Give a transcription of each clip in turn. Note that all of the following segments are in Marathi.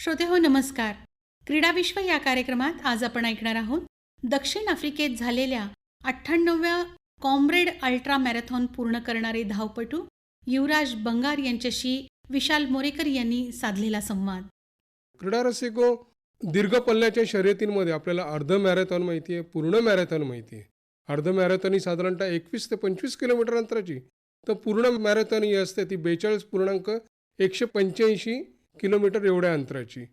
श्रोते हो नमस्कार. क्रीडा विश्व या कार्यक्रमात आज आपण ऐकणार आहोत दक्षिण आफ्रिकेत झालेल्या अठ्ठ्याण्णव्या कॉम्रेड अल्ट्रा मॅरेथॉन पूर्ण करणारे धावपटू युवराज बंगार यांच्याशी विशाल मोरेकर यांनी साधलेला संवाद. क्रीडा रसिको दीर्घ पल्ल्याच्या शर्यतींमध्ये आपल्याला अर्ध मॅरेथॉन माहिती आहे पूर्ण मॅरेथॉन माहिती आहे. अर्ध मॅरेथॉन ही साधारणतः एकवीस ते पंचवीस किलोमीटर अंतराची तर पूर्ण मॅरेथॉन ही असते ती बेचाळीस पूर्णांक एकशे पंच्याऐंशी किलोमीटर एवढ्या अंतराची.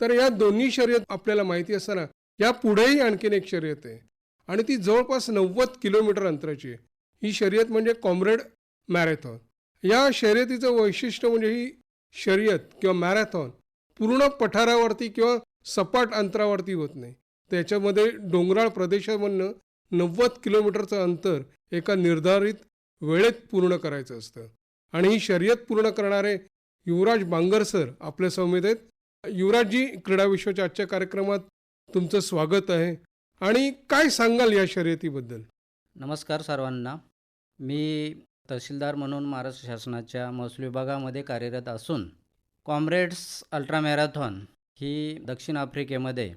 तर या दोन्ही शर्यत आपल्याला माहिती असताना या पुढेही आणखीन एक शर्यत आहे. आणि ती जवळपास नव्वद किलोमीटर अंतराची आहे. ही शर्यत म्हणजे कॉम्रेड मॅरेथॉन. या शर्यतीचं वैशिष्ट्य म्हणजे ही शर्यत किंवा मॅरेथॉन पूर्ण पठारावरती किंवा सपाट अंतरावरती होत नाही. त्याच्यामध्ये डोंगराळ प्रदेशामधनं नव्वद किलोमीटरचं अंतर एका निर्धारित वेळेत पूर्ण करायचं असतं. आणि ही शर्यत पूर्ण करणारे युवराज बांगर सर आपल्या समेत आहेत. युवराजजी क्रीडा विश्वाच्या आजच्या कार्यक्रमात तुमचं स्वागत आहे. आणि काय सांगाल या शर्यतीबद्दल? नमस्कार सर्वांना. मी तहसीलदार म्हणून महाराष्ट्र शासनाच्या महसूल विभागामध्ये कार्यरत असून कॉम्रेड्स अल्ट्रा मॅरेथॉन ही दक्षिण आफ्रिकेमध्ये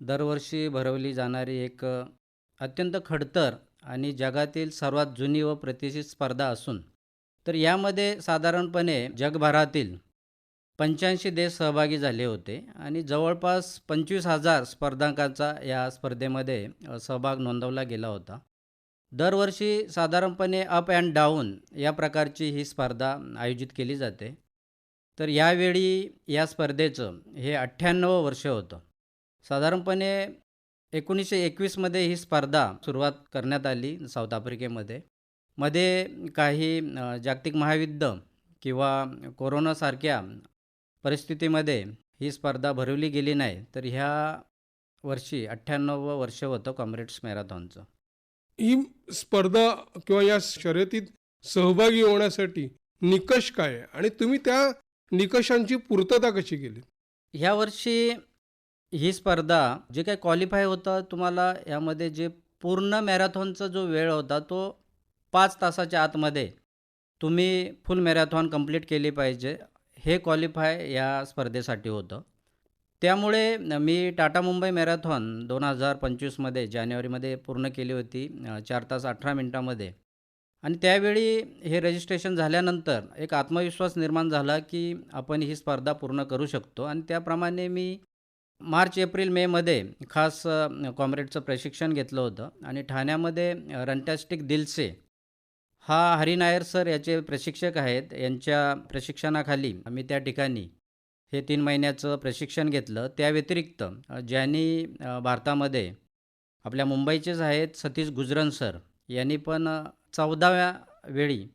दरवर्षी भरवली जाणारी एक अत्यंत खडतर आणि जगातील सर्वात जुनी व प्रतिष्ठित स्पर्धा असून तर यामध्ये साधारणपणे जगभरातील पंच्याऐंशी देश सहभागी झाले होते आणि जवळपास पंचवीस हजार स्पर्धकांचा या स्पर्धेमध्ये सहभाग नोंदवला गेला होता. दरवर्षी साधारणपणे अप अँड डाऊन या प्रकारची ही स्पर्धा आयोजित केली जाते. तर यावेळी या स्पर्धेचं हे अठ्ठ्याण्णव वर्ष होतं. साधारणपणे एकोणीसशे एकवीसमध्ये ही स्पर्धा सुरुवात करण्यात आली साऊथ आफ्रिकेमध्ये. मध्ये काही जागतिक महायुद्ध किंवा कोरोनासारख्या परिस्थितीमध्ये ही स्पर्धा भरवली गेली नाही तर ह्या वर्षी अठ्ठ्याण्णवं वर्ष होतं कॉम्रेड्स मॅरेथॉनचं. ही स्पर्धा किंवा या शर्यतीत सहभागी होण्यासाठी निकष काय आणि तुम्ही त्या निकषांची पूर्तता कशी केली? ह्या वर्षी ही स्पर्धा जे काही क्वालिफाय होतं तुम्हाला यामध्ये जे पूर्ण मॅरेथॉनचा जो वेळ होता तो पाच तासाच्या आतमध्ये तुम्ही फुल मॅरेथॉन कंप्लीट केली पाहिजे. हे क्वालिफाय या स्पर्धेसाठी होतं. त्यामुळे मी टाटा मुंबई मॅरेथॉन दोन हजार पंचवीसमध्ये जानेवारीमध्ये पूर्ण केली होती चार तास अठरा मिनटामध्ये. आणि त्यावेळी हे रजिस्ट्रेशन झाल्यानंतर एक आत्मविश्वास निर्माण झाला की आपण ही स्पर्धा पूर्ण करू शकतो. आणि त्याप्रमाणे मी मार्च एप्रिल मेमध्ये खास कॉम्रेडचं प्रशिक्षण घेतलं होतं. आणि ठाण्यामध्ये रंटॅस्टिक दिलसे हा हरिनायर सर याचे प्रशिक्षक आहेत. यांच्या प्रशिक्षणाखाली आम्ही त्या ठिकाणी हे तीन महिन्याचं प्रशिक्षण घेतलं. त्या व्यतिरिक्त ज्यांनी भारतामध्ये आपल्या मुंबईचेच आहेत सतीश गुजरन सर. यांनी पण चौदाव्या वेळी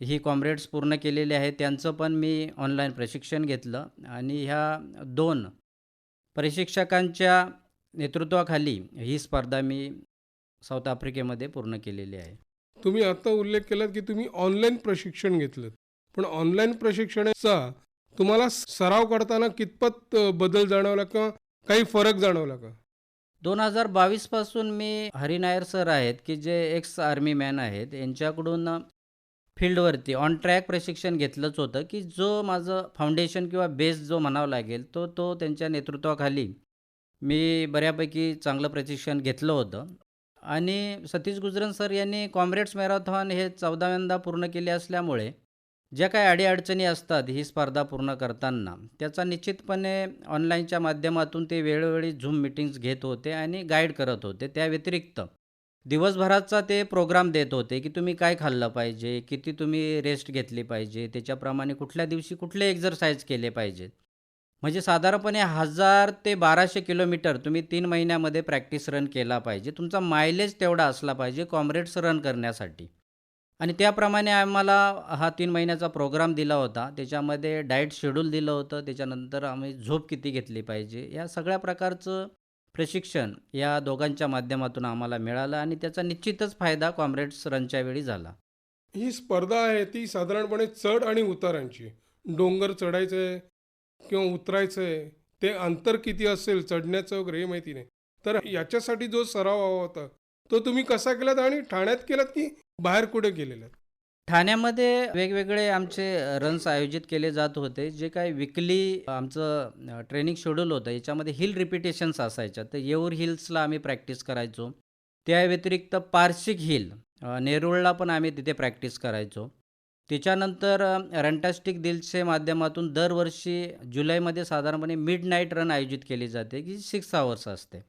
ही कॉम्रेड्स पूर्ण केलेली आहे. त्यांचं पण मी ऑनलाईन प्रशिक्षण घेतलं आणि ह्या दोन प्रशिक्षकांच्या नेतृत्वाखाली ही स्पर्धा मी साऊथ आफ्रिकेमध्ये पूर्ण केलेली आहे. तुम्ही आता उल्लेख केलात की तुम्ही ऑनलाईन प्रशिक्षण घेतलं पण ऑनलाईन प्रशिक्षणाचा तुम्हाला सराव करताना कितपत बदल जाणवला किंवा काही फरक जाणवला का? दोन हजार बावीसपासून मी हरिनायर सर आहेत की जे एक्स आर्मी मॅन आहेत यांच्याकडून फील्डवरती ऑन ट्रॅक प्रशिक्षण घेतलंच होतं की जो माझं फाउंडेशन किंवा बेस जो म्हणावा लागेल तो तो त्यांच्या नेतृत्वाखाली मी बऱ्यापैकी चांगलं प्रशिक्षण घेतलं होतं. आणि सतीश गुजरन सर यांनी कॉम्रेड्स मॅरेथॉन हे चौदाव्यांदा पूर्ण केले असल्यामुळे ज्या काही अडीअडचणी असतात ही स्पर्धा पूर्ण करताना त्याचा निश्चितपणे ऑनलाईनच्या माध्यमातून ते वेळोवेळी झूम मिटिंग्स घेत होते आणि गाईड करत होते. त्या व्यतिरिक्त दिवसभराचा ते प्रोग्राम देत होते की तुम्ही काय खाल्लं पाहिजे किती तुम्ही रेस्ट घेतली पाहिजे त्याच्याप्रमाणे कुठल्या दिवशी कुठले एक्झरसाईज केले पाहिजेत. म्हणजे साधारणपणे हजार ते बाराशे किलोमीटर तुम्ही तीन महिन्यामध्ये प्रॅक्टिस रन केला पाहिजे. तुमचा मायलेज तेवढा असला पाहिजे कॉम्रेड्स रन करण्यासाठी. आणि त्याप्रमाणे आम्हाला हा तीन महिन्याचा प्रोग्राम दिला होता. त्याच्यामध्ये डाएट शेड्यूल दिलं होतं. त्याच्यानंतर आम्ही झोप किती घेतली पाहिजे. या सगळ्या प्रकारचं प्रशिक्षण या दोघांच्या माध्यमातून आम्हाला मिळालं आणि त्याचा निश्चितच फायदा कॉम्रेड्स रनच्या वेळी झाला. ही स्पर्धा आहे ती साधारणपणे चढ आणि उतारांची. आहे. डोंगर चढायचं आहे किंवा उतरायचं आहे ते अंतर किती असेल चढण्याचं वगैरे हे माहिती नाही तर याच्यासाठी जो सराव हवा होता तो तुम्ही कसा केलात आणि ठाण्यात केलात की बाहेर कुठे केलेला ठाण्यामध्ये वेगवेगळे आमचे रन्स आयोजित केले जात होते. जे काही विकली आमचं ट्रेनिंग शेड्यूल होतं, याच्यामध्ये हिल रिपिटेशन्स असायच्या. तर येऊर हिल्सला आम्ही प्रॅक्टिस करायचो. त्या व्यतिरिक्त पार्शिक हिल नेरुळला पण आम्ही तिथे प्रॅक्टिस करायचो. त्याच्यानंतर रॅन्टॅस्टिक दिलच्या माध्यमातून दरवर्षी जुलैमध्ये साधारणपणे मिड नाईट रन आयोजित केली जाते, की सिक्स आवर्स असते.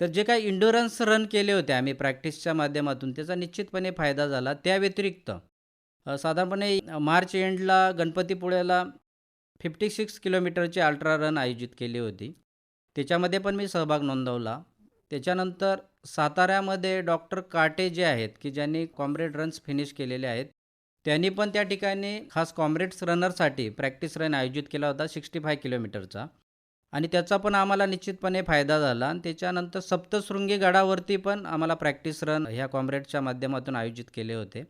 तर जे काही इंडोरन्स रन केले होते आम्ही प्रॅक्टिसच्या माध्यमातून, त्याचा निश्चितपणे फायदा झाला. त्या व्यतिरिक्त साधारणपणे मार्च एंडला गणपतीपुळ्याला 56 किलोमीटरची अल्ट्रा रन आयोजित केली होती. त्याच्यामध्ये पण मी सहभाग नोंदवला. त्याच्यानंतर साताऱ्यामध्ये डॉक्टर काटे जे आहेत, की ज्यांनी कॉम्रेड रन्स फिनिश केलेले आहेत. त्यांनी पण त्या ठिकाणी खास कॉम्रेड्स रनरसाठी प्रॅक्टिस रन आयोजित केला होता 65 किलोमीटरचा आणि त्याचा पण आम्हाला निश्चितपणे फायदा झाला आणि त्याच्यानंतर सप्तशृंगी गडावरती पण आम्हाला प्रॅक्टिस रन ह्या कॉम्रेडच्या माध्यमातून आयोजित केले होते.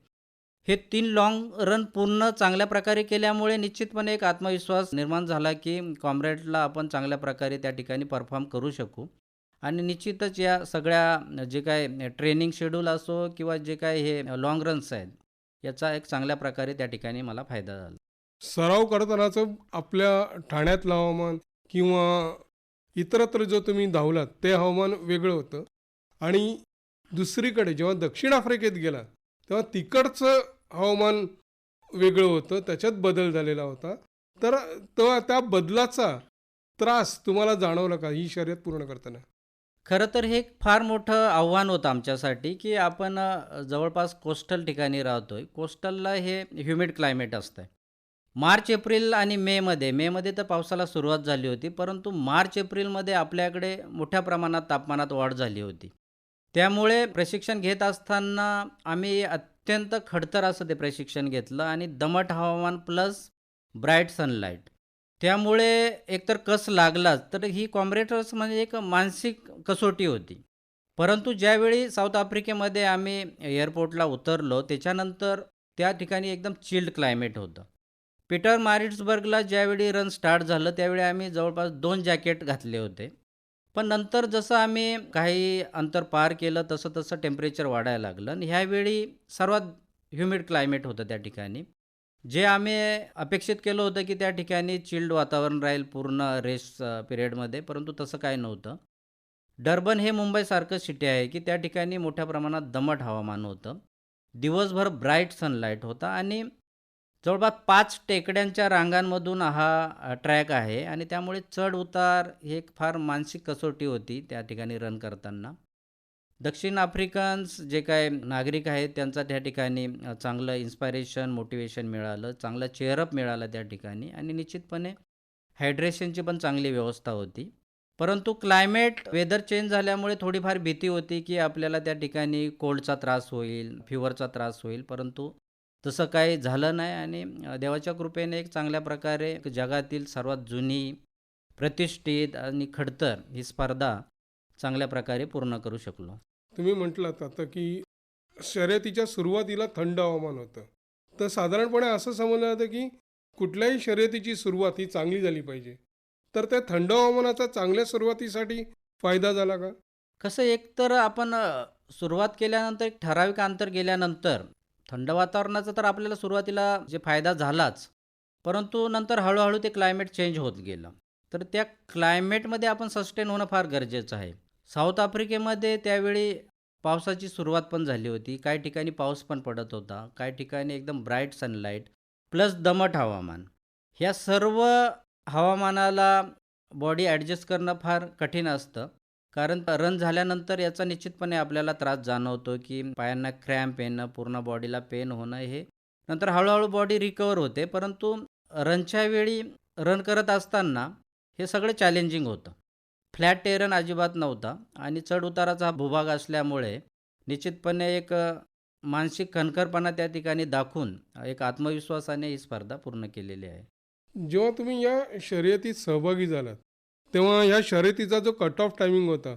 हे तीन लाँग रन पूर्ण चांगल्या प्रकारे केल्यामुळे निश्चितपणे एक आत्मविश्वास निर्माण झाला, की कॉम्रेडला आपण चांगल्या प्रकारे त्या ठिकाणी परफॉर्म करू शकू आणि निश्चितच या सगळ्या जे काय ट्रेनिंग शेड्यूल असो किंवा जे काय हे लाँग रन्स आहेत, याचा एक चांगल्या प्रकारे त्या ठिकाणी मला फायदा झाला. सराव करतानाचं आपल्या ठाण्यातलं हवामान किंवा इतरत्र जो तुम्ही धावलात, ते हवामान वेगळं होतं आणि दुसरीकडे जेव्हा दक्षिण आफ्रिकेत गेला तेव्हा तिकडचं हवामान वेगळं होतं. त्याच्यात बदल झालेला होता. तर तेव्हा त्या बदलाचा त्रास तुम्हाला जाणवला का ही शर्यत पूर्ण करताना? खरं तर हे एक फार मोठं आव्हान होतं आमच्यासाठी, की आपण अ, जवळपास कोस्टल ठिकाणी राहतोय. कोस्टलला हे ह्युमिड क्लायमेट असतं. मार्च, एप्रिल आणि मेमध्ये मेमध्ये तर पावसाला सुरुवात झाली होती. परंतु मार्च, एप्रिलमध्ये आपल्याकडे मोठ्या प्रमाणात तापमानात वाढ झाली होती. त्यामुळे प्रशिक्षण घेत असताना आम्ही अत्यंत खडतर असं ते प्रशिक्षण घेतलं आणि दमट हवामान प्लस ब्राईट सनलाईट. त्यामुळे एकतर कस लागलाच, तर ही कॉम्रेडर्स म्हणजे एक मानसिक कसोटी होती. परंतु ज्यावेळी साऊथ आफ्रिकेमध्ये आम्ही एअरपोर्टला उतरलो, त्याच्यानंतर त्या ठिकाणी एकदम चिल्ड क्लायमेट होतं. पीटर मारिट्सबर्गला ज्यावेळी रन स्टार्ट झालं, त्यावेळी आम्ही जवळपास दोन जॅकेट घातले होते. पण नंतर जसं आम्ही काही अंतर पार केलं, तसं-तसं टेम्परेचर वाढायला लागलं आणि ह्यावेळी सर्वात ह्युमिड क्लायमेट होतं त्या ठिकाणी. जे आम्ही अपेक्षित केलं होतं, की त्या ठिकाणी चिल्ड वातावरण राहील पूर्ण रेस पिरियडमध्ये, परंतु तसं काय नव्हतं. डर्बन हे मुंबईसारखं सिटी आहे, की त्या ठिकाणी मोठ्या प्रमाणात दमट हवामान होतं. दिवसभर ब्राईट सनलाईट होता आणि जवळपास पाच टेकड्यांच्या रांगांमधून हा ट्रॅक आहे आणि त्यामुळे चढ-उतार ही एक फार मानसिक कसोटी होती त्या ठिकाणी रन करताना. दक्षिण आफ्रिकन्स जे काय नागरिक आहेत, त्यांचा त्या ठिकाणी चांगलं इन्स्पायरेशन मोटिवेशन मिळालं. चांगलं चेअरअप मिळालं त्या ठिकाणी आणि निश्चितपणे हायड्रेशनची पण चांगली व्यवस्था होती. परंतु क्लायमेट वेदर चेंज झाल्यामुळे थोडीफार भीती होती, की आपल्याला त्या ठिकाणी कोल्डचा त्रास होईल, फिवरचा त्रास होईल. परंतु तसं काही झालं नाही आणि देवाच्या कृपेने एक चांगल्या प्रकारे जगातील सर्वात जुनी, प्रतिष्ठित आणि खडतर ही स्पर्धा चांगल्या प्रकारे पूर्ण करू शकलो. तुम्ही म्हटलात आता, की शर्यतीच्या सुरुवातीला थंड हवामान होतं. तर साधारणपणे असं समजलं जातं, की कुठल्याही शर्यतीची सुरुवात ही चांगली झाली पाहिजे. तर त्या थंड हवामानाचा चांगल्या सुरुवातीसाठी फायदा झाला का? कसं एक तर आपण सुरुवात केल्यानंतर एक ठराविक अंतर गेल्यानंतर थंड वातावरणाचा तर आपल्याला सुरुवातीला जे फायदा झालाच. परंतु नंतर हळूहळू ते क्लायमेट चेंज होत गेलं. तर त्या क्लायमेटमध्ये आपण सस्टेन होणं फार गरजेचं आहे. साऊथ आफ्रिकेमध्ये त्यावेळी पावसाची सुरुवात पण झाली होती. काही ठिकाणी पाऊस पण पडत होता. काही ठिकाणी एकदम ब्राईट सनलाईट प्लस दमट हवामान. ह्या सर्व हवामानाला बॉडी ॲडजस्ट करणं फार कठीण असतं. कारण रन झाल्यानंतर याचा निश्चितपणे आपल्याला त्रास जाणवतो, की पायांना क्रॅम्प येणं, पूर्ण बॉडीला पेन होणं हे नंतर हळूहळू बॉडी रिकवर होते. परंतु रनच्या वेळी रन करत असताना हे सगळं चॅलेंजिंग होतं. फ्लॅट टेरेन अजिबात नव्हता आणि चढ-उताराचा हा भूभाग असल्यामुळे निश्चितपणे एक मानसिक खणखरपणा त्या ठिकाणी दाखवून एक आत्मविश्वासाने ही स्पर्धा पूर्ण केलेली आहे. जेव्हा तुम्ही या शर्यतीत सहभागी झालात, तेव्हा या शर्यतीचा जो कट ऑफ टायमिंग होता,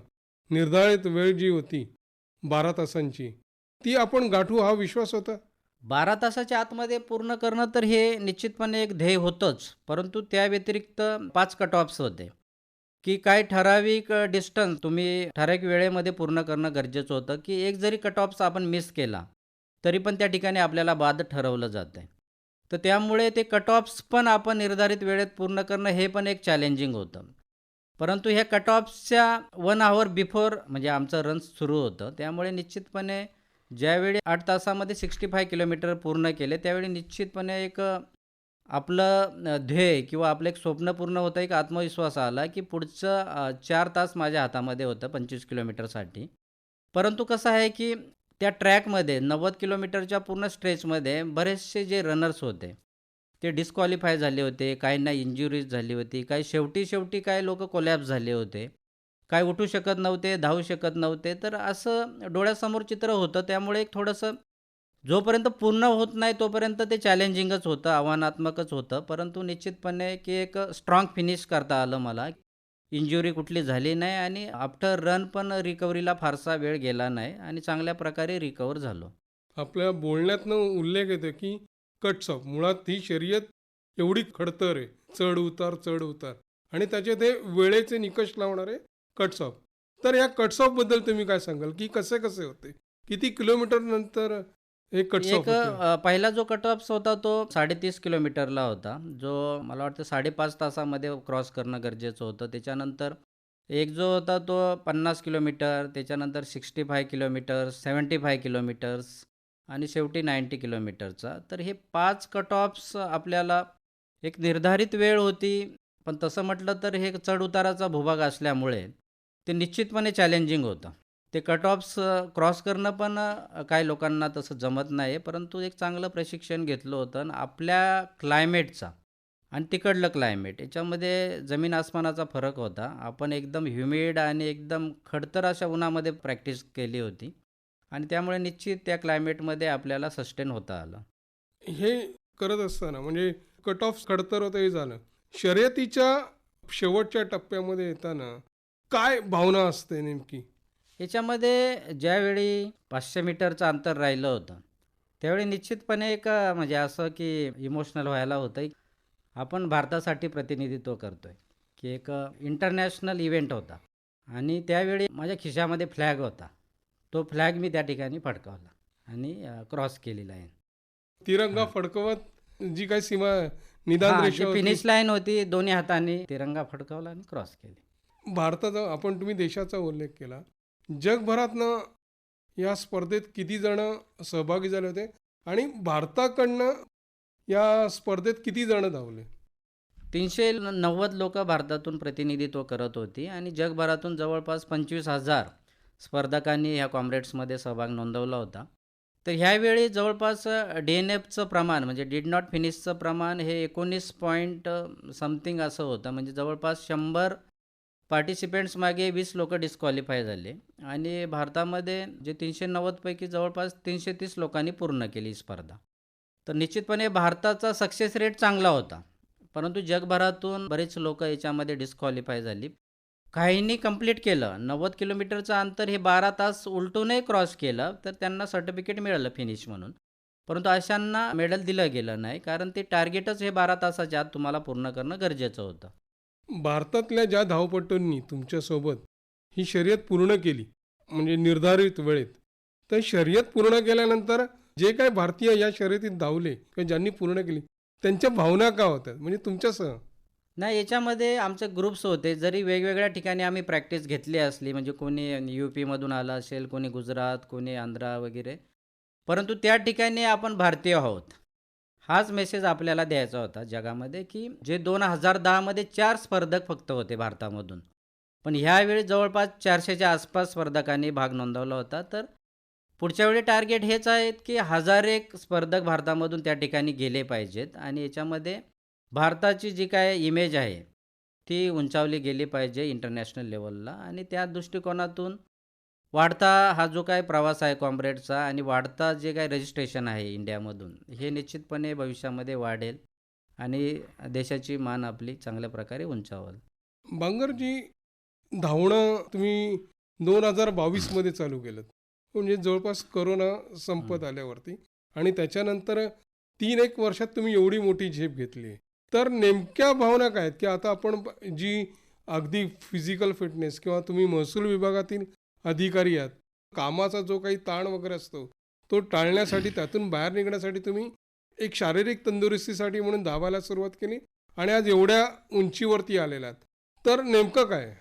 निर्धारित वेळ जी होती 12 तासांची, ती आपण गाठू हा विश्वास होता? 12 तासाच्या आतमध्ये पूर्ण करणं तर हे निश्चितपणे एक ध्येय होतंच. परंतु त्या व्यतिरिक्त 5 कट ऑफ्स होते, की काही ठराविक डिस्टन्स तुम्ही ठराविक वेळेमध्ये पूर्ण करणं गरजेचं होतं, की एक जरी कट ऑफ्स आपण मिस केला, तरी पण त्या ठिकाणी आपल्याला बाद ठरवलं जातं आहे तर त्यामुळे ते कट ऑफ्स पण आपण निर्धारित वेळेत पूर्ण करणं हे पण एक चॅलेंजिंग होतं. परंतु ह्या कट ऑफ्सच्या वन आवर बिफोर म्हणजे आमचं रन सुरू होतं त्यामुळे निश्चितपणे ज्यावेळी आठ तासामध्ये सिक्स्टी फाय किलोमीटर पूर्ण केले त्यावेळी निश्चितपणे एक आपलं ध्येय किंवा आपलं एक स्वप्न पूर्ण होतं एक आत्मविश्वास आला की पुढचं चार तास माझ्या हातामध्ये होतं पंचवीस किलोमीटरसाठी. परंतु कसं आहे की त्या ट्रॅकमध्ये नव्वद किलोमीटरच्या पूर्ण स्ट्रेचमध्ये बरेचसे जे रनर्स होते ते डिस्क्वालिफाय झाले होते काहींना इंजुरीज झाली होती काही शेवटी शेवटी काही लोक कोलॅप्स झाले होते काय उठू शकत नव्हते धावू शकत नव्हते. तर असं डोळ्यासमोर चित्र होतं त्यामुळे एक थोडंसं जोपर्यंत पूर्ण होत नाही तोपर्यंत ते चॅलेंजिंगच होतं आव्हानात्मकच होतं. परंतु निश्चितपणे की एक स्ट्रॉंग फिनिश करता आलं मला. इंजुरी कुठली झाली नाही आणि आफ्टर रन पण रिकव्हरीला फारसा वेळ गेला नाही आणि चांगल्या प्रकारे रिकवर झालो. आपल्या बोलण्यातनं उल्लेख येतो की कट्स ऑफ मुळात ही शर्यत एवढी खडतर आहे. चढ उतार चढ उतार. आणि त्याचे ते वेळेचे निकष लावणारे कट्स ऑफ तर या कट्स ऑफबद्दल तुम्ही काय सांगाल? की कसे कसे होते? किती किलोमीटर नंतर कट्स ऑफ एक अ, पहिला जो कट ऑफ होता तो साडेतीस किलोमीटरला होता. जो मला वाटतं साडेपाच तासामध्ये क्रॉस करणं गरजेचं होतं. त्याच्यानंतर एक जो होता तो पन्नास किलोमीटर त्याच्यानंतर sixty five kilometres seventy five kilometres आणि शेवटी नाईंटी किलोमीटरचा. तर हे पाच कट ऑफ्स आपल्याला एक निर्धारित वेळ होती. पण तसं म्हटलं तर हे चढ उताराचा भूभाग असल्यामुळे ते निश्चितपणे चॅलेंजिंग होतं. ते कट ऑफ्स क्रॉस करणं पण काही लोकांना तसं जमत नाही परंतु एक चांगलं प्रशिक्षण घेतलं होतं आणि आपल्या क्लायमेटचा आणि तिकडलं क्लायमेट याच्यामध्ये जमीन आसमानाचा फरक होता. आपण एकदम ह्युमिड आणि एकदम खडतर अशा उन्हामध्ये प्रॅक्टिस केली होती आणि त्यामुळे निश्चित त्या क्लायमेटमध्ये आपल्याला सस्टेन होता आलं. हे करत असताना म्हणजे कट ऑफ खडतर होतं हे झालं. शर्यतीच्या शेवटच्या टप्प्यामध्ये येताना काय भावना असते नेमकी? याच्यामध्ये ज्यावेळी पाचशे मीटरचं अंतर राहिलं होतं त्यावेळी निश्चितपणे एक म्हणजे असं की इमोशनल व्हायला होतं आपण भारतासाठी प्रतिनिधित्व करतो आहे की एक इंटरनॅशनल इव्हेंट होता. आणि त्यावेळी माझ्या खिशामध्ये फ्लॅग होता. तो फ्लॅग मी त्या ठिकाणी फडकावला आणि क्रॉस केली लाईन तिरंगा. फडकवत जी काही सीमा निदान फिनिश लाईन होती दोन्ही हातांनी तिरंगा फडकावला आणि क्रॉस केली. भारताचा आपण तुम्ही देशाचा उल्लेख केला. जगभरातनं या स्पर्धेत किती जण सहभागी झाले होते आणि भारताकडनं या स्पर्धेत किती जण धावले? तीनशे नव्वद लोक भारतातून प्रतिनिधित्व करत होती आणि जगभरातून जवळपास पंचवीस हजार स्पर्धकांनी ह्या कॉम्रेड्समध्ये सहभाग नोंदवला होता. तर ह्यावेळी जवळपास डी एन एफचं प्रमाण म्हणजे डीड नॉट फिनिशचं प्रमाण हे एकोणीस पॉईंट समथिंग असं होतं. म्हणजे जवळपास शंभर पार्टिसिपेंट्समागे वीस लोक डिस्क्वालिफाय झाले. आणि भारतामध्ये जे तीनशे नव्वदपैकी जवळपास तीनशे तीस लोकांनी पूर्ण केली ही स्पर्धा. तर निश्चितपणे भारताचा सक्सेस रेट चांगला होता. परंतु जगभरातून बरेच लोक याच्यामध्ये डिस्क्वालिफाय झाली. काहींनी कंप्लीट केलं. नव्वद किलोमीटरचं अंतर हे बारा तास उलटूनही क्रॉस केलं तर त्यांना सर्टिफिकेट मिळालं फिनिश म्हणून. परंतु अशांना मेडल दिलं गेलं नाही कारण ते टार्गेटच हे बारा तासाच्या आत तुम्हाला पूर्ण करणं गरजेचं होतं. भारतातल्या ज्या धावपटूंनी तुमच्यासोबत ही शर्यत पूर्ण केली म्हणजे निर्धारित वेळेत तर शर्यत पूर्ण केल्यानंतर जे काही भारतीय या शर्यतीत धावले किंवा ज्यांनी पूर्ण केली त्यांच्या भावना का होत्या? म्हणजे तुमच्यासह? नाही याच्यामध्ये आमचे ग्रुप्स होते जरी वेगवेगळ्या ठिकाणी आम्ही प्रॅक्टिस घेतली असली म्हणजे कोणी यू पीमधून आलं असेल कोणी गुजरात कोणी आंध्रा वगैरे परंतु त्या ठिकाणी आपण भारतीय आहोत. हाच मेसेज आपल्याला द्यायचा होता जगामध्ये की जे दोन हजार दहामध्ये चार स्पर्धक फक्त होते भारतामधून. पण ह्यावेळी जवळपास चारशेच्या आसपास स्पर्धकांनी भाग नोंदवला होता. तर पुढच्या वेळी टार्गेट हेच आहेत की हजार एक स्पर्धक भारतामधून त्या ठिकाणी गेले पाहिजेत. आणि याच्यामध्ये भारताची जी काय इमेज आहे ती उंचावली गेली पाहिजे इंटरनॅशनल लेवलला आणि त्या दृष्टिकोनातून वाढता हा जो काय प्रवास आहे कॉम्रेडचा आणि वाढता जे काय रजिस्ट्रेशन आहे इंडियामधून हे निश्चितपणे भविष्यामध्ये वाढेल आणि देशाची मान आपली चांगल्या प्रकारे उंचावल. बांगरजी धावणं तुम्ही दोन हजार बावीसमध्ये चालू केलं म्हणजे जवळपास करोना संपत. आल्यावरती आणि त्याच्यानंतर तीन एक वर्षात तुम्ही एवढी मोठी झेप घेतली तर नेमक्या भावना काय आहेत? की आता आपण जी अगदी फिजिकल फिटनेस किंवा तुम्ही महसूल विभागातील अधिकारी आहात. कामाचा जो काही ताण वगैरे असतो तो टाळण्यासाठी त्यातून बाहेर निघण्यासाठी तुम्ही एक शारीरिक तंदुरुस्तीसाठी म्हणून धावायला सुरुवात केली आणि आज एवढ्या उंचीवरती आलेलात तर नेमकं काय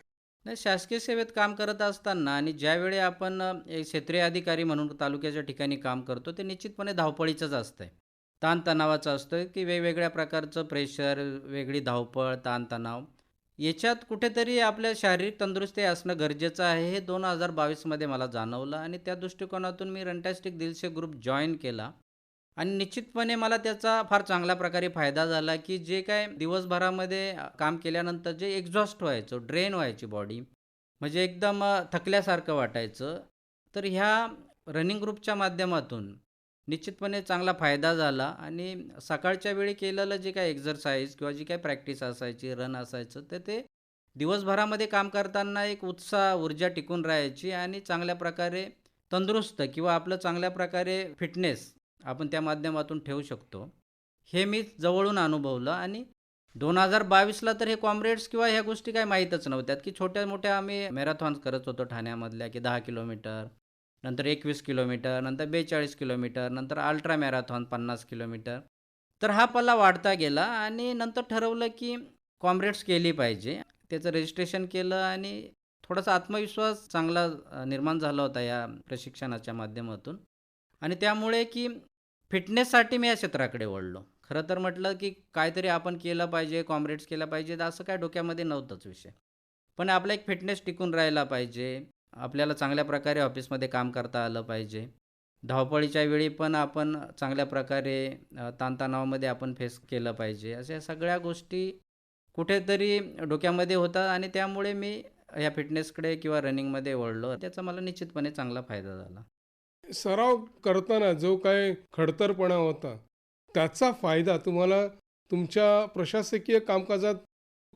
नाही शासकीय सेवेत काम करत असताना आणि ज्यावेळी आपण क्षेत्रीय अधिकारी म्हणून तालुक्याच्या ठिकाणी काम करतो ते निश्चितपणे धावपळीचंच असतं आहे ताणतणावाचं असतं की वेगवेगळ्या प्रकारचं प्रेशर वेगळी धावपळ ताणतणाव. याच्यात कुठेतरी आपल्या शारीरिक तंदुरुस्ती असणं गरजेचं आहे हे दोन हजार बावीसमध्ये मला जाणवलं आणि त्या दृष्टिकोनातून मी रंटॅस्टिक दिलसे ग्रुप जॉईन केला. आणि निश्चितपणे मला त्याचा फार चांगल्या प्रकारे फायदा झाला की जे काय दिवसभरामध्ये काम केल्यानंतर जे एक्झॉस्ट व्हायचं ड्रेन व्हायची बॉडी म्हणजे एकदम थकल्यासारखं वाटायचं. तर ह्या रनिंग ग्रुपच्या माध्यमातून निश्चितपणे चांगला फायदा झाला आणि सकाळच्या वेळी केलेलं जे काय एक्झरसाईज किंवा जी काय प्रॅक्टिस असायची रन असायचं तर ते दिवसभरामध्ये काम करताना एक उत्साह ऊर्जा टिकून राहायची आणि चांगल्या प्रकारे तंदुरुस्त किंवा आपलं चांगल्या प्रकारे फिटनेस आपण त्या माध्यमातून ठेवू शकतो. हे मी जवळून अनुभवलं आणि दोन हजार बावीसला तर हे कॉम्रेड्स किंवा ह्या गोष्टी काय माहीतच नव्हत्यात की छोट्या मोठ्या आम्ही मॅरेथॉन्स करत होतो ठाण्यामधल्या की दहा किलोमीटर नंतर एकवीस किलोमीटर नंतर बेचाळीस किलोमीटर नंतर अल्ट्रा मॅरेथॉन पन्नास किलोमीटर. तर हा पल्ला वाढता गेला आणि नंतर ठरवलं की कॉम्रेड्स केली पाहिजे. त्याचं रजिस्ट्रेशन केलं आणि थोडासा आत्मविश्वास चांगला निर्माण झाला होता या प्रशिक्षणाच्या माध्यमातून. आणि त्यामुळे की फिटनेससाठी मी या क्षेत्राकडे वळलो. खरं तर म्हटलं की काहीतरी आपण केलं पाहिजे कॉम्रेड्स केलं पाहिजे असं काय डोक्यामध्ये नव्हतंच विषय. पण आपला एक फिटनेस टिकून राहिला पाहिजे. आपल्याला चांगल्या प्रकारे ऑफिसमध्ये काम करता आलं पाहिजे. धावपळीच्या वेळी पण आपण चांगल्या प्रकारे ताणतणावामध्ये आपण फेस केलं पाहिजे. अशा सगळ्या गोष्टी कुठेतरी डोक्यामध्ये होतात आणि त्यामुळे मी ह्या फिटनेसकडे किंवा रनिंगमध्ये वळलो. त्याचा मला निश्चितपणे चांगला फायदा झाला. सराव करताना जो काय खडतरपणा होता त्याचा फायदा तुम्हाला तुमच्या प्रशासकीय कामकाजात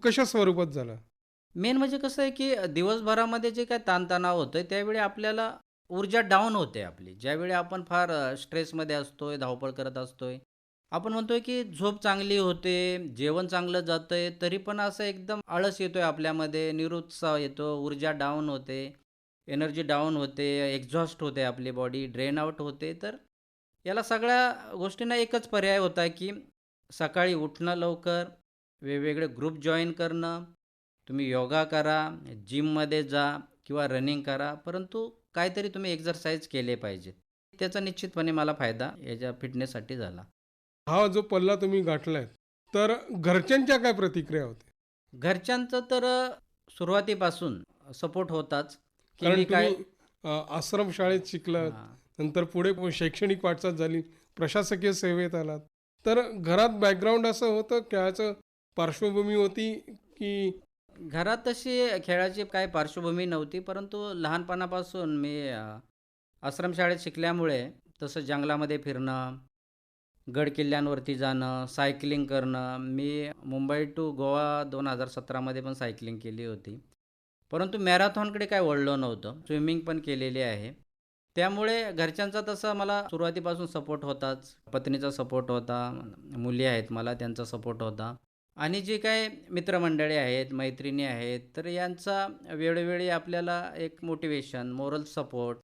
कशा स्वरूपात झाला? मेन म्हणजे कसं आहे की दिवसभरामध्ये जे काय ताणतणाव होतं आहे त्यावेळी आपल्याला ऊर्जा डाऊन होते आपली. ज्यावेळी आपण फार स्ट्रेसमध्ये स्ट्रेसमध्ये असतोय धावपळ करत असतोय. आपण म्हणतोय की झोप चांगली होते जेवण चांगलं जातं आहे तरी पण असं एकदम आळस येतो आहे आपल्यामध्ये निरुत्साह येतो ऊर्जा डाऊन होते एनर्जी डाऊन होते एक्झॉस्ट होते आपली बॉडी ड्रेन आउट होते. तर याला सगळ्या गोष्टींना एकच पर्याय होता की सकाळी उठणं लवकर वेगवेगळे ग्रुप जॉईन करणं तुम्ही योगा करा जिममध्ये जा किंवा रनिंग करा परंतु काहीतरी तुम्ही एक्झरसाईज केले पाहिजेत. त्याचा निश्चितपणे मला फायदा याच्या फिटनेससाठी झाला. हा जो पल्ला तुम्ही गाठलाय तर घरच्यांच्या काय प्रतिक्रिया होत्या? घरच्यांचं तर सुरुवातीपासून सपोर्ट होताच. की कारण मी काय तुम्ही अ, आश्रम शाळेत शिकलात हां. नंतर पुढे प- शैक्षणिक वाटचाल झाली प्रशासकीय सेवेत आलात. तर घरात बॅकग्राऊंड असं होतं खेळाचं पार्श्वभूमी होती की घरात तशी खेळाची काही पार्श्वभूमी नव्हती परंतु लहानपणापासून मी अ, आश्रमशाळेत शिकल्यामुळे तसं जंगलामध्ये फिरणं गड किल्ल्यांवरती जाणं सायकलिंग करणं मी मुंबई टू गोवा दोन हजार सतरामध्ये पण सायकलिंग केली होती. परंतु मॅरेथॉनकडे काय वळलो नव्हतं स्विमिंग पण केलेली आहे. त्यामुळे घरच्यांचा तसा मला सुरुवातीपासून सपोर्ट होताच. पत्नीचा सपोर्ट होता मुली आहेत मला त्यांचा सपोर्ट होता. आणि जे काय मित्रमंडळी आहेत मैत्रिणी आहेत तर यांचा वेळोवेळी आपल्याला एक मोटिवेशन मोरल सपोर्ट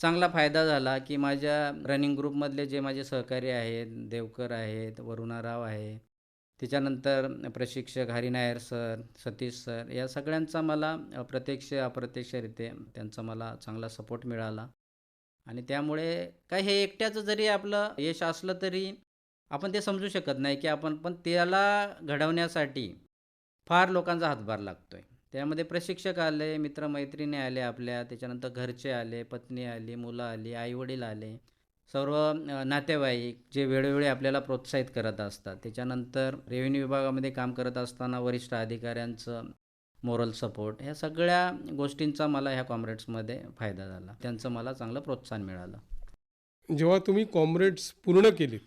चांगला फायदा झाला की माझ्या रनिंग ग्रुपमधले जे माझे सहकारी आहेत देवकर आहेत वरुणा राव आहे त्याच्यानंतर प्रशिक्षक हरिनायर सर सतीश सर या सगळ्यांचा मला प्रत्यक्ष अप्रत्यक्षरित्या त्यांचा मला चांगला सपोर्ट मिळाला. आणि त्यामुळे काय हे एकट्याचं जरी आपलं यश असलं तरी आपण ते समजू शकत नाही की आपण पण त्याला घडवण्यासाठी फार लोकांचा हातभार लागतो आहे त्यामध्ये प्रशिक्षक आले मित्रमैत्रिणी आले आपल्या त्याच्यानंतर घरचे आले पत्नी आली मुलं आली आईवडील आले. सर्व नातेवाईक जे वेळोवेळी आपल्याला प्रोत्साहित करत असतात. त्याच्यानंतर रेव्हेन्यू विभागामध्ये काम करत असताना वरिष्ठ अधिकाऱ्यांचं मोरल सपोर्ट ह्या सगळ्या गोष्टींचा मला ह्या कॉम्रेड्समध्ये फायदा झाला. त्यांचं मला चांगलं प्रोत्साहन मिळालं. जेव्हा तुम्ही कॉम्रेड्स पूर्ण केलीत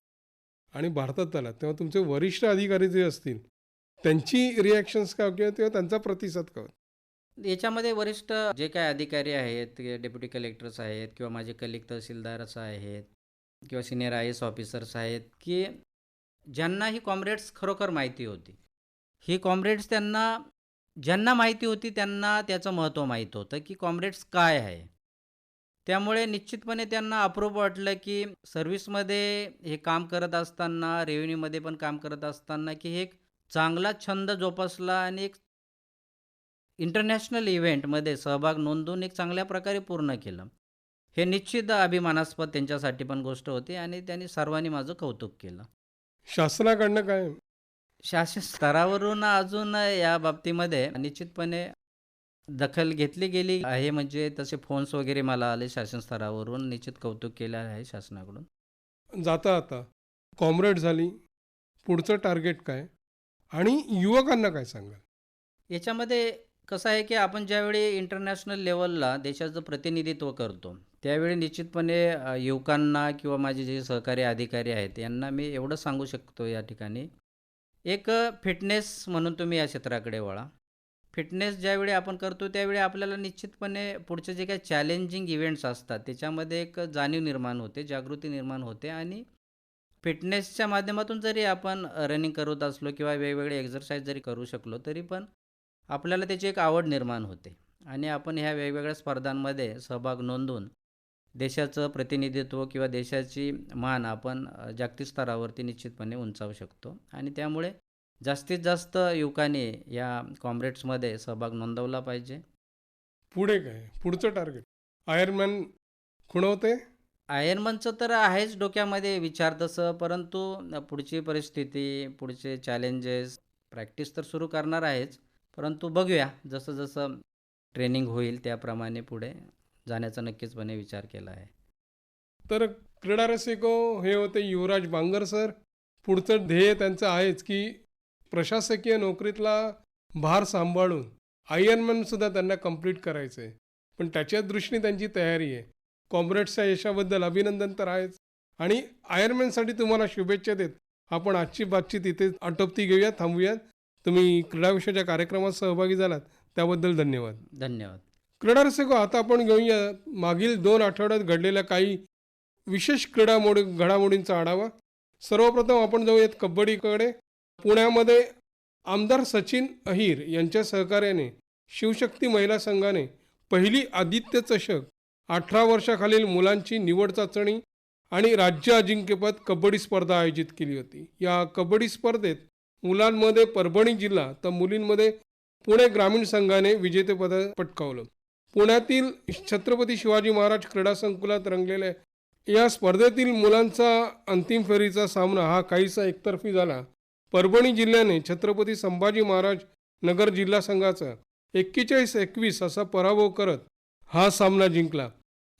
आणि भारतात आला तेव्हा तुमचे वरिष्ठ अधिकारी जे असतील त्यांची रिॲक्शन्स काय किंवा तेव्हा त्यांचा प्रतिसाद काय याच्यामध्ये वरिष्ठ जे काय अधिकारी आहेत डेप्युटी कलेक्टर्स आहेत किंवा माझे कलिक तहसीलदारच आहेत किंवा सिनियर आय एस ऑफिसर्स आहेत की ज्यांना ही कॉम्रेड्स खरोखर माहिती होती. ही कॉम्रेड्स त्यांना ज्यांना माहिती होती त्यांना त्याचं महत्त्व माहीत होतं की कॉम्रेड्स काय आहे. त्यामुळे निश्चितपणे त्यांना अप्रूप वाटलं की सर्व्हिसमध्ये हे काम करत असताना रेव्हेन्यूमध्ये पण काम करत असताना की एक चांगला छंद जोपासला आणि एक इंटरनॅशनल इव्हेंटमध्ये सहभाग नोंदवून एक चांगल्या प्रकारे पूर्ण केलं. हे निश्चित अभिमानास्पद त्यांच्यासाठी पण गोष्ट होती आणि त्यांनी सर्वांनी माझं कौतुक केलं. शासनाकडनं काय? शासन स्तरावरून अजून या बाबतीमध्ये निश्चितपणे दखल घेतली गेली आहे. म्हणजे तसे फोन्स वगैरे मला आले शासन स्तरावरून. निश्चित कौतुक केलं आहे शासनाकडून. जाता आता. कॉम्रेड झाली. पुढचं टार्गेट काय? आणि युवकांना काय सांगाल? याच्यामध्ये कसं आहे की आपण ज्यावेळी इंटरनॅशनल लेवलला देशाचं प्रतिनिधित्व करतो त्यावेळी निश्चितपणे युवकांना किंवा माझे जे सहकारी अधिकारी आहेत यांना मी एवढं सांगू शकतो या ठिकाणी. एक फिटनेस म्हणून तुम्ही या क्षेत्राकडे वळा. फिटनेस ज्यावेळी आपण करतो त्यावेळी आपल्याला निश्चितपणे पुढचे जे काही चॅलेंजिंग इव्हेंट्स असतात त्याच्यामध्ये एक जाणीव निर्माण होते जागृती निर्माण होते आणि फिटनेसच्या माध्यमातून जरी आपण रनिंग करत असलो किंवा वेगवेगळे एक्झरसाईज जरी करू शकलो तरी पण आपल्याला त्याची एक आवड निर्माण होते. आणि आपण ह्या वेगवेगळ्या स्पर्धांमध्ये सहभाग नोंदवून देशाचं प्रतिनिधित्व किंवा देशाची मान आपण जागतिक स्तरावरती निश्चितपणे उंचावू शकतो. आणि त्यामुळे जास्तीत जास्त युवकांनी या कॉम्रेड्समध्ये सहभाग नोंदवला पाहिजे. पुढे काय? पुढचं टार्गेट आयर्नमॅन खुणवते? आयर्नमनचं तर आहेच डोक्यामध्ये विचार तसं परंतु पुढची परिस्थिती पुढचे चॅलेंजेस प्रॅक्टिस तर सुरू करणार आहेच. परंतु बघूया जसं जसं ट्रेनिंग होईल त्याप्रमाणे पुढे जाण्याचा नक्कीचपणे विचार केला आहे. तर क्रीडा रसिको हे होते युवराज बांगर सर. पुढचं ध्येय त्यांचं आहेच की प्रशासकीय नोकरीतला भार सांभाळून आयर्नमॅनसुद्धा त्यांना कंप्लीट करायचं आहे पण त्याच्या दृष्टीने त्यांची तयारी आहे. कॉम्रेड्सच्या यशाबद्दल अभिनंदन तर आहेच. आणि आयर्नमॅनसाठी तुम्हाला शुभेच्छा देत आपण आजची बातचीत इथे आटोपती घेऊयात थांबूयात. तुम्ही क्रीडाविषयाच्या कार्यक्रमात सहभागी झालात. त्याबद्दल धन्यवाद. धन्यवाद. क्रीडा रसिको आता आपण घेऊया मागील दोन आठवड्यात घडलेल्या काही विशेष क्रीडा मोडी घडामोडींचा आढावा. सर्वप्रथम आपण जाऊयात कबड्डीकडे. पुण्यामध्ये आमदार सचिन अहिर यांच्या सहकार्याने शिवशक्ती महिला संघाने पहिली आदित्य चषक अठरा वर्षाखालील मुलांची निवड चाचणी आणि राज्य अजिंक्यपद कबड्डी स्पर्धा आयोजित केली होती. या कबड्डी स्पर्धेत मुलांमध्ये परभणी जिल्हा तर मुलींमध्ये पुणे ग्रामीण संघाने विजेतेपद पटकावलं. पुण्यातील छत्रपती शिवाजी महाराज क्रीडा संकुलात रंगलेल्या या स्पर्धेतील मुलांचा अंतिम फेरीचा सामना हा काहीसा एकतर्फी झाला. परभणी जिल्ह्याने छत्रपती संभाजी महाराज नगर जिल्हा संघाचा एक्केचाळीस एकवीस असा पराभव करत हा सामना जिंकला.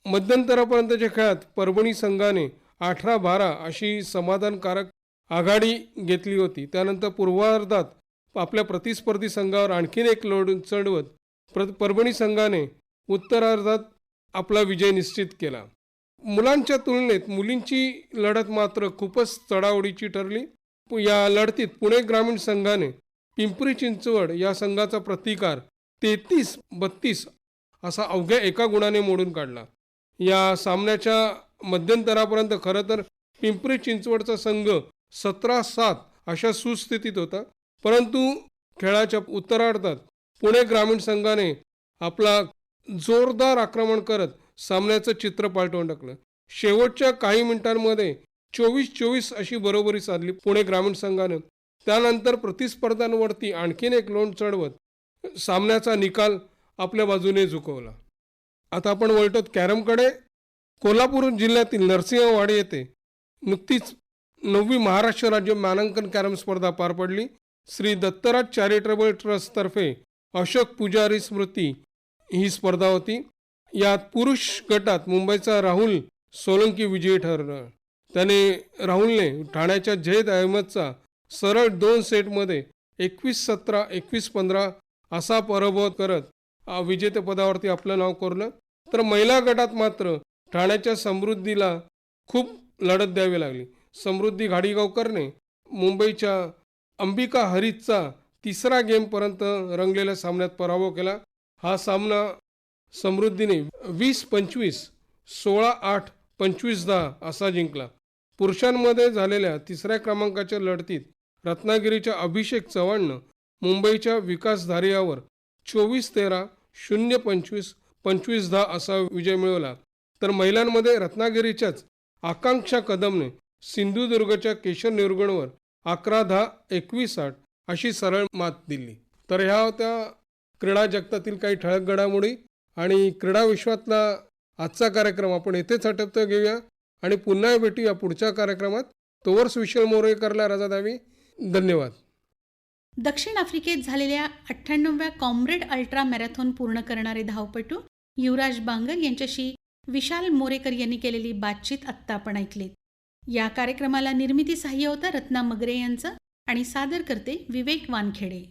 मध्यंतरापर्यंतच्या खेळात परभणी संघाने अठरा बारा अशी समाधानकारक आघाडी घेतली होती. त्यानंतर पूर्वार्धात आपल्या प्रतिस्पर्धी संघावर आणखीन एक लोड चढवत प्र परभणी संघाने उत्तरार्धात आपला विजय निश्चित केला. मुलांच्या तुलनेत मुलींची लढत मात्र खूपच चढावडीची ठरली. या लढतीत पुणे ग्रामीण संघाने पिंपरी चिंचवड या संघाचा प्रतिकार तेहतीस बत्तीस असा अवघ्या एका गुणाने मोडून काढला. या सामन्याच्या मध्यंतरापर्यंत खरं तर पिंपरी चिंचवडचा संघ सतरा सात अशा सुस्थितीत होता. परंतु खेळाच्या उत्तरार्धात पुणे ग्रामीण संघाने आपला जोरदार आक्रमण करत सामन्याचं चित्र पालटवून टाकलं. शेवटच्या काही मिनिटांमध्ये चोवीस चोवीस अशी बरोबरी साधली पुणे ग्रामीण संघानं. त्यानंतर प्रतिस्पर्धांवरती आणखीन एक लोण चढवत सामन्याचा निकाल आपल्या बाजूने झुकवला. आता आपण वळतो कॅरमकडे. कोल्हापूर जिल्ह्यातील नरसिंहवाडी येथे नुकतीच नववी महाराष्ट्र राज्य मानांकन कॅरम स्पर्धा पार पडली. श्री दत्तराज चॅरिटेबल ट्रस्टतर्फे अशोक पुजारी स्मृती ही स्पर्धा होती. यात पुरुष गटात मुंबईचा राहुल सोलंकी विजयी ठरला. त्याने राहुलने ठाण्याच्या झैद अहमदचा सरळ दोन सेटमध्ये एकवीस सतरा एकवीस पंधरा असा पराभव करत विजेतेपदावरती आपलं नाव कोरलं. तर महिला गटात मात्र ठाण्याच्या समृद्धीला खूप लढत द्यावी लागली. समृद्धी घाडीगावकरने मुंबईच्या अंबिका हरितचा तिसरा गेमपर्यंत रंगलेल्या सामन्यात पराभव केला. हा सामना समृद्धीने वीस पंचवीस सोळा आठ पंचवीस दहा असा जिंकला. पुरुषांमध्ये झालेल्या तिसऱ्या क्रमांकाच्या लढतीत रत्नागिरीच्या अभिषेक चव्हाणनं मुंबईच्या विकास धारियावर चोवीस तेरा शून्य पंचवीस पंचवीस दहा असा विजय मिळवला. तर महिलांमध्ये रत्नागिरीच्याच आकांक्षा कदमने सिंधुदुर्गच्या केशर निरगुणवर अकरा दहा एकवीस आठ अशी सरळ मात दिली. तर ह्या होत्या क्रीडा जगतातील काही ठळक घडामोडी आणि क्रीडा विश्वातला आजचा कार्यक्रम आपण येथेच आटपतो घेऊया. आणि पुन्हा भेटूया पुढच्या कार्यक्रमात. तोवर सुशील मोरेकरला रजा द्यावी धन्यवाद. दक्षिण आफ्रिकेत झालेल्या अठ्ठ्याण्णव्या कॉम्रेड अल्ट्रा मॅरेथॉन पूर्ण करणारे धावपटू युवराज बांगर यांच्याशी विशाल मोरेकर यांनी केलेली बातचीत आत्ता आपण ऐकलीत. या कार्यक्रमाला निर्मिती सहाय्य होता रत्ना मगरे यांचं आणि सादर करते विवेक वानखेडे.